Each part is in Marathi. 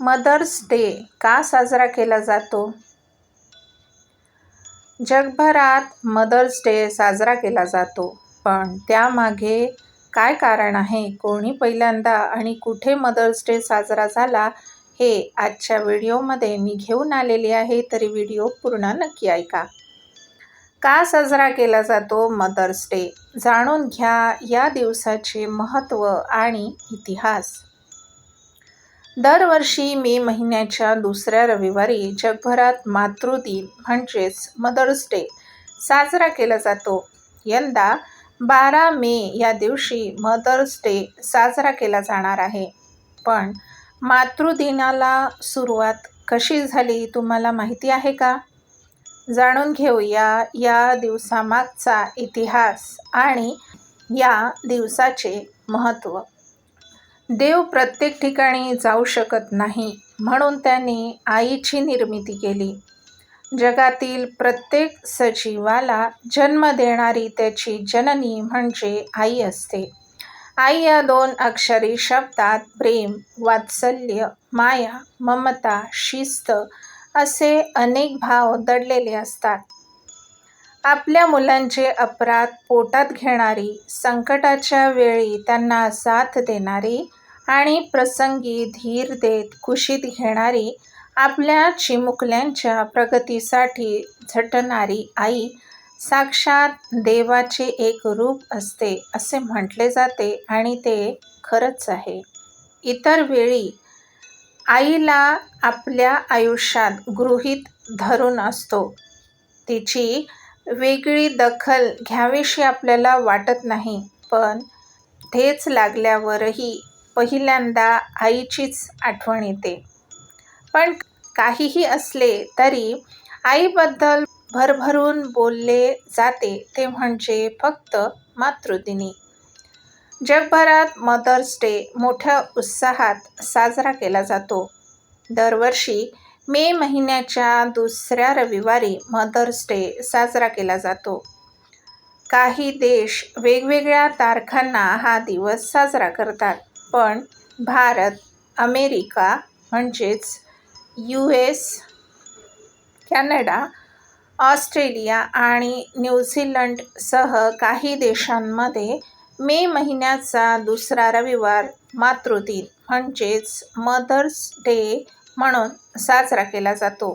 मदर्स डे का साजरा केला जातो? जगभरात मदर्स डे साजरा केला जातो पण त्यामागे काय कारण आहे कोणी पहिल्यांदा आणि कुठे मदर्स डे साजरा झाला हे आजच्या व्हिडिओमध्ये मी घेऊन आलेली आहे तरी व्हिडिओ पूर्ण नक्की ऐका. का साजरा केला जातो मदर्स डे? जाणून घ्या या दिवसाचे महत्त्व आणि इतिहास. दरवर्षी मे महिन्याच्या दुसऱ्या रविवारी जगभरात मातृदिन म्हणजेच मदर्स डे साजरा केला जातो. यंदा बारा मे या दिवशी मदर्स डे साजरा केला जाणार आहे. पण मातृदिनाला सुरुवात कशी झाली तुम्हाला माहिती आहे का? जाणून घेऊया या दिवसामागचा इतिहास आणि या दिवसाचे महत्त्व. देव प्रत्येक ठिकाणी जाऊ शकत नाही म्हणून त्यांनी आईची निर्मिती केली. जगातील प्रत्येक सजीवाला जन्म देणारी त्याची जननी म्हणजे आई असते. आई या दोन अक्षरी शब्दात प्रेम वात्सल्य माया ममता शिस्त असे अनेक भाव दडलेले असतात. आपल्या मुलांचे अपराध पोटात घेणारी संकटाच्या वेळी त्यांना साथ देणारी आणि प्रसंगी धीर देत कुशीत घेणारी आपल्या चिमुकल्यांच्या प्रगतीसाठी झटणारी आई साक्षात देवाचे एक रूप असते असे म्हटले जाते आणि ते खरंच आहे. इतर वेळी आईला आपल्या आयुष्यात गृहीत धरून असतो. तिची वेगळी दखल घ्यावीशी आपल्याला वाटत नाही पण ठेच लागल्यावरही पहिल्यांदा आईचीच आठवण येते. पण काहीही असले तरी आईबद्दल भरभरून बोलले जाते ते म्हणजे फक्त मातृदिनी. जगभरात मदर्स डे मोठ्या उत्साहात साजरा केला जातो. दरवर्षी मे महिन्याच्या दुसऱ्या रविवारी मदर्स डे साजरा केला जातो. काही देश वेगवेगळ्या तारखांना हा दिवस साजरा करतात. पण भारत अमेरिका म्हणजेच यू एस कॅनडा ऑस्ट्रेलिया आणि न्यूझीलंडसह काही देशांमध्ये मे महिन्याचा दुसरा रविवार मातृदिन म्हणजेच मदर्स डे म्हणून साजरा केला जातो.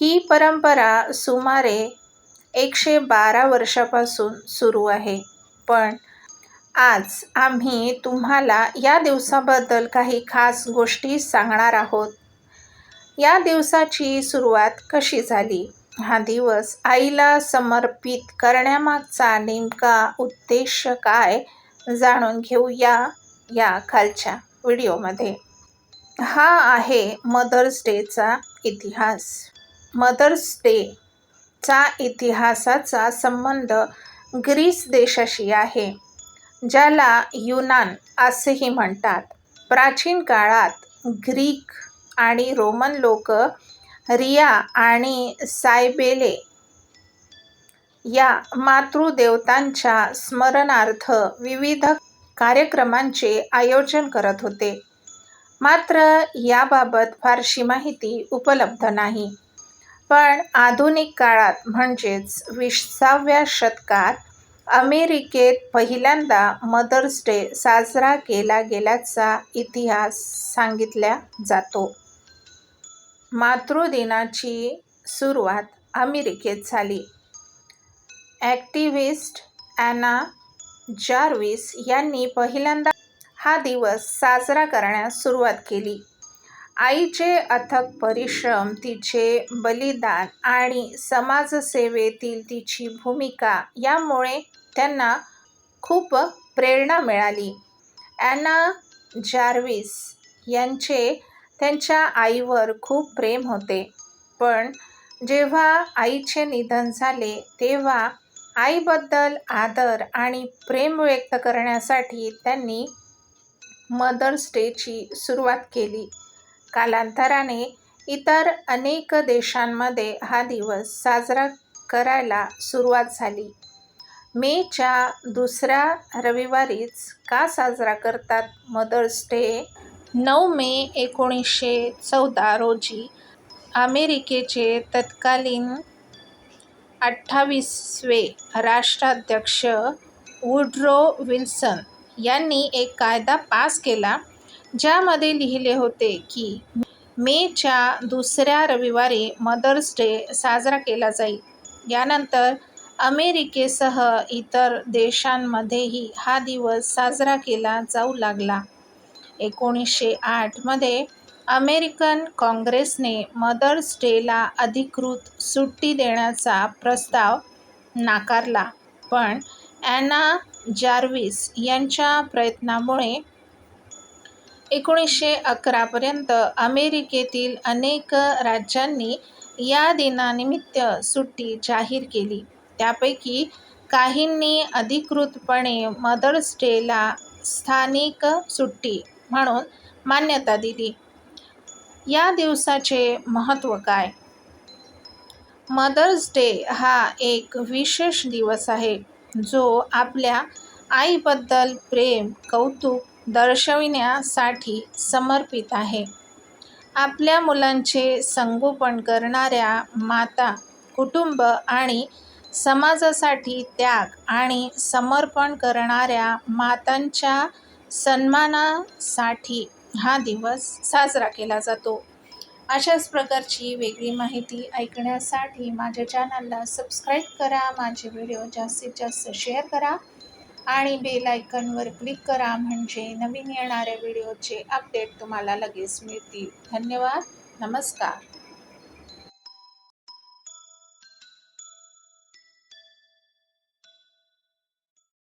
ही परंपरा सुमारे एकशे बारा वर्षापासून सुरू आहे पण आज आम्ही तुम्हाला या दिवसाबद्दल काही खास गोष्टी सांगणार आहोत. या दिवसाची सुरुवात कशी झाली? हा दिवस आईला समर्पित करण्यामागचा नेमका उद्देश काय? जाणून घेऊया या खालच्या व्हिडिओमध्ये. हा आहे मदर्स डेचा इतिहास. मदर्स डेचा इतिहासाचा संबंध ग्रीस देशाशी आहे. ज्याला युनान असेही म्हणतात. प्राचीन काळात ग्रीक आणि रोमन लोक रिया आणि सायबेले या मातृदेवतांच्या स्मरणार्थ विविध कार्यक्रमांचे आयोजन करत होते. मात्र याबाबत फारशी माहिती उपलब्ध नाही. पण आधुनिक काळात म्हणजेच विसाव्या शतकात अमेरिकेत पहिल्यांदा मदर्स डे साजरा केला गेल्याचा इतिहास सांगितल्या जातो. मातृदिनाची सुरुवात अमेरिकेत झाली. ॲक्टिव्हिस्ट ॲना जार्विस यांनी पहिल्यांदा हा दिवस साजरा करण्यास सुरुवात केली. आईचे अथक परिश्रम तिचे बलिदान आणि समाजसेवेतील तिची भूमिका यामुळे त्यांना खूप प्रेरणा मिळाली. ॲना जार्विस यांचे त्यांच्या आईवर खूप प्रेम होते. पण जेव्हा आईचे निधन झाले तेव्हा आईबद्दल आदर आणि प्रेम व्यक्त करण्यासाठी त्यांनी मदर्स डेची सुरुवात केली. कालांतराने इतर अनेक देशांमध्ये हा दिवस साजरा करायला सुरुवात झाली. मेच्या दुसऱ्या रविवारीच का साजरा करतात मदर्स डे? नऊ मे एकोणीसशे चौदा रोजी अमेरिकेचे तत्कालीन अठ्ठावीसवे राष्ट्राध्यक्ष वुड्रो विल्सन यांनी एक कायदा पास केला. ज्यामध्ये लिहिले होते की मेच्या दुसऱ्या रविवारी मदर्स डे साजरा केला जाईल. यानंतर अमेरिकेसह इतर देशांमध्येही हा दिवस साजरा केला जाऊ लागला. एकोणीसशे आठमध्ये अमेरिकन काँग्रेसने मदर्स डेला अधिकृत सुट्टी देण्याचा प्रस्ताव नाकारला पण ॲना जार्विस यांच्या प्रयत्नामुळे एकोणीसशे अकरापर्यंत अमेरिकेतील अनेक राज्यांनी या दिनानिमित्त सुट्टी जाहीर केली. त्यापैकी काहींनी अधिकृतपणे मदर्स डेला स्थानिक सुट्टी म्हणून मान्यता दिली. या दिवसाचे महत्त्व काय? मदर्स डे हा एक विशेष दिवस आहे जो आपल्या आईबद्दल प्रेम, कौतुक दर्शविण्यासाठी समर्पित आहे. आपल्या मुलांचे संगोपन करणाऱ्या माता, कुटुंब आणि समाजासाठी त्याग आणि समर्पण करणाऱ्या मातांच्या सन्मानासाठी हा दिवस साजरा केला जातो. अशाच प्रकारची वेगळी माहिती ऐकण्यासाठी माझ्या चॅनलला सबस्क्राईब करा. माझे व्हिडिओ जास्तीत जास्त शेअर करा आणि बेल आयकॉनवर क्लिक करा म्हणजे नवीन येणाऱ्या व्हिडिओचे अपडेट तुम्हाला लगेच मिळतील. धन्यवाद. नमस्कार.